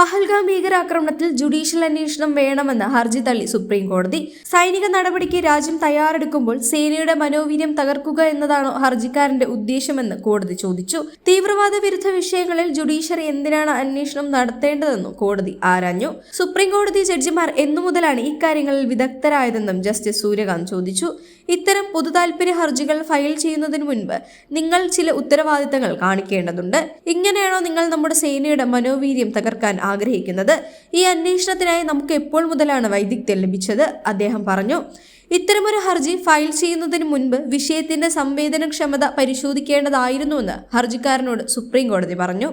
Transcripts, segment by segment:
പഹൽഗാം ഭീകരാക്രമണത്തിൽ ജുഡീഷ്യൽ അന്വേഷണം വേണമെന്ന് ഹർജി തള്ളി സുപ്രീം കോടതി. സൈനിക നടപടിക്ക് രാജ്യം തയ്യാറെടുക്കുമ്പോൾ സേനയുടെ മനോവീര്യം തകർക്കുക എന്നതാണോ ഹർജിക്കാരന്റെ ഉദ്ദേശമെന്ന് കോടതി ചോദിച്ചു. തീവ്രവാദ വിരുദ്ധ വിഷയങ്ങളിൽ ജുഡീഷ്യറി എന്തിനാണ് അന്വേഷണം നടത്തേണ്ടതെന്നും കോടതി ആരാഞ്ഞു. സുപ്രീം കോടതി ജഡ്ജിമാർ എന്നു മുതലാണ് ഇക്കാര്യങ്ങളിൽ വിദഗ്ധരായതെന്നും ജസ്റ്റിസ് സൂര്യകാന്ത് ചോദിച്ചു. ഇത്തരം പൊതുതാൽപര്യ ഹർജികൾ ഫയൽ ചെയ്യുന്നതിന് മുൻപ് നിങ്ങൾ ചില ഉത്തരവാദിത്തങ്ങൾ കാണിക്കേണ്ടതുണ്ട്. ഇങ്ങനെയാണോ നിങ്ങൾ നമ്മുടെ സേനയുടെ മനോവീര്യം തകർക്കാൻ ആഗ്രഹിക്കുന്നത്? ഈ അന്വേഷണത്തിനായി നമുക്ക് എപ്പോൾ മുതലാണ് വൈദഗ്ധ്യം ലഭിച്ചത്? അദ്ദേഹം പറഞ്ഞു ഇത്തരമൊരു ഹർജി ഫയൽ ചെയ്യുന്നതിന് മുൻപ് വിഷയത്തിന്റെ സംവേദനക്ഷമത പരിശോധിക്കേണ്ടതായിരുന്നുവെന്ന് ഹർജിക്കാരനോട് സുപ്രീം കോടതി പറഞ്ഞു.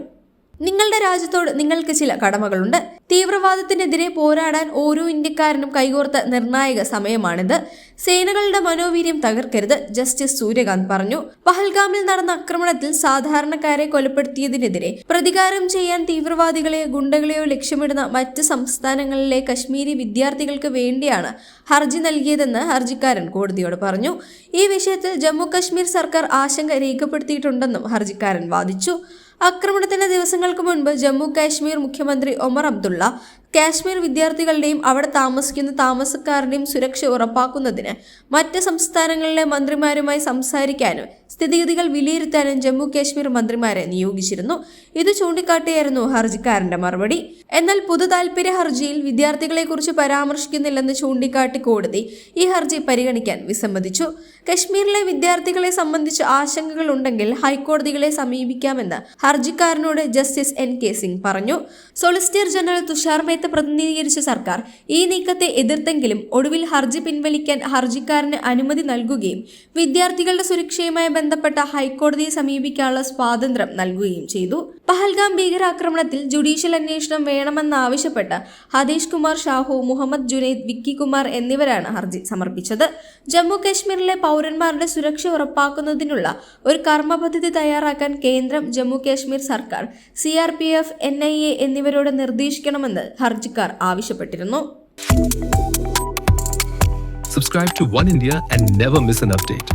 നിങ്ങളുടെ രാജ്യത്തോട് നിങ്ങൾക്ക് ചില കടമകളുണ്ട്. തീവ്രവാദത്തിനെതിരെ പോരാടാൻ ഓരോ ഇന്ത്യക്കാരനും കൈകോർത്ത നിർണായക സമയമാണിത്. സേനകളുടെ മനോവീര്യം തകർക്കരുത് ജസ്റ്റിസ് സൂര്യകാന്ത് പറഞ്ഞു. പഹൽഗാമിൽ നടന്ന ആക്രമണത്തിൽ സാധാരണക്കാരെ കൊലപ്പെടുത്തിയതിനെതിരെ പ്രതികാരം ചെയ്യാൻ തീവ്രവാദികളെ ഗുണ്ടകളെയോ ലക്ഷ്യമിടുന്ന മറ്റ് സംസ്ഥാനങ്ങളിലെ കശ്മീരി വിദ്യാർത്ഥികൾക്ക് വേണ്ടിയാണ് ഹർജി നൽകിയതെന്ന് ഹർജിക്കാരൻ കോടതിയോട് പറഞ്ഞു. ഈ വിഷയത്തിൽ ജമ്മു കശ്മീർ സർക്കാർ ആശങ്ക രേഖപ്പെടുത്തിയിട്ടുണ്ടെന്നും ഹർജിക്കാരൻ വാദിച്ചു. ആക്രമണത്തിന്റെ ദിവസങ്ങൾക്ക് മുൻപ് ജമ്മു കാശ്മീർ മുഖ്യമന്ത്രി ഒമർ അബ്ദുള്ള കാശ്മീർ വിദ്യാർത്ഥികളുടെയും അവിടെ താമസിക്കുന്ന താമസക്കാരുടെയും സുരക്ഷ ഉറപ്പാക്കുന്നതിന് മറ്റ് സംസ്ഥാനങ്ങളിലെ മന്ത്രിമാരുമായി സംസാരിക്കാനും സ്ഥിതിഗതികൾ വിലയിരുത്താനും ജമ്മു കാശ്മീർ മന്ത്രിമാരെ നിയോഗിച്ചിരുന്നു. ഇത് ചൂണ്ടിക്കാട്ടിയായിരുന്നു ഹർജിക്കാരന്റെ മറുപടി. എന്നാൽ പൊതു താൽപര്യ ഹർജിയിൽ വിദ്യാർത്ഥികളെക്കുറിച്ച് പരാമർശിക്കുന്നില്ലെന്ന് ചൂണ്ടിക്കാട്ടി കോടതി ഈ ഹർജി പരിഗണിക്കാൻ വിസമ്മതിച്ചു. കശ്മീരിലെ വിദ്യാർത്ഥികളെ സംബന്ധിച്ച് ആശങ്കകൾ ഉണ്ടെങ്കിൽ ഹൈക്കോടതികളെ സമീപിക്കാമെന്ന് ഹർജിക്കാരനോട് ജസ്റ്റിസ് എൻ കെ സിംഗ് പറഞ്ഞു. സോളിസിറ്റർ ജനറൽ തുഷാർ മേത്ത പ്രതിനിധീകരിച്ച സർക്കാർ ഈ നീക്കത്തെ എതിർത്തെങ്കിലും ഒടുവിൽ ഹർജി പിൻവലിക്കാൻ ഹർജിക്കാരന് അനുമതി നൽകുകയും വിദ്യാർത്ഥികളുടെ സുരക്ഷയുമായി ബന്ധപ്പെട്ട ഹൈക്കോടതിയെ സമീപിക്കാനുള്ള സ്വാതന്ത്ര്യം നൽകുകയും ചെയ്തു. പഹൽഗാം ഭീകരാക്രമണത്തിൽ ജുഡീഷ്യൽ അന്വേഷണം വേണമെന്നാവശ്യപ്പെട്ട് ഹതീഷ് കുമാർ ഷാഹു മുഹമ്മദ് ജുനൈദ് വിക്കി കുമാർ എന്നിവരാണ് ഹർജി സമർപ്പിച്ചത് ജമ്മു കശ്മീരിലെ പൗരന്മാരുടെ സുരക്ഷ ഉറപ്പാക്കുന്നതിനുള്ള ഒരു കർമ്മ പദ്ധതി തയ്യാറാക്കാൻ കേന്ദ്രം ജമ്മു കശ്മീർ സർക്കാർ C R P F N I A എന്നിവരോട് നിർദ്ദേശിക്കണമെന്ന് ഹർജിക്കാർ ആവശ്യപ്പെട്ടിരുന്നു Subscribe to One India and never miss an update.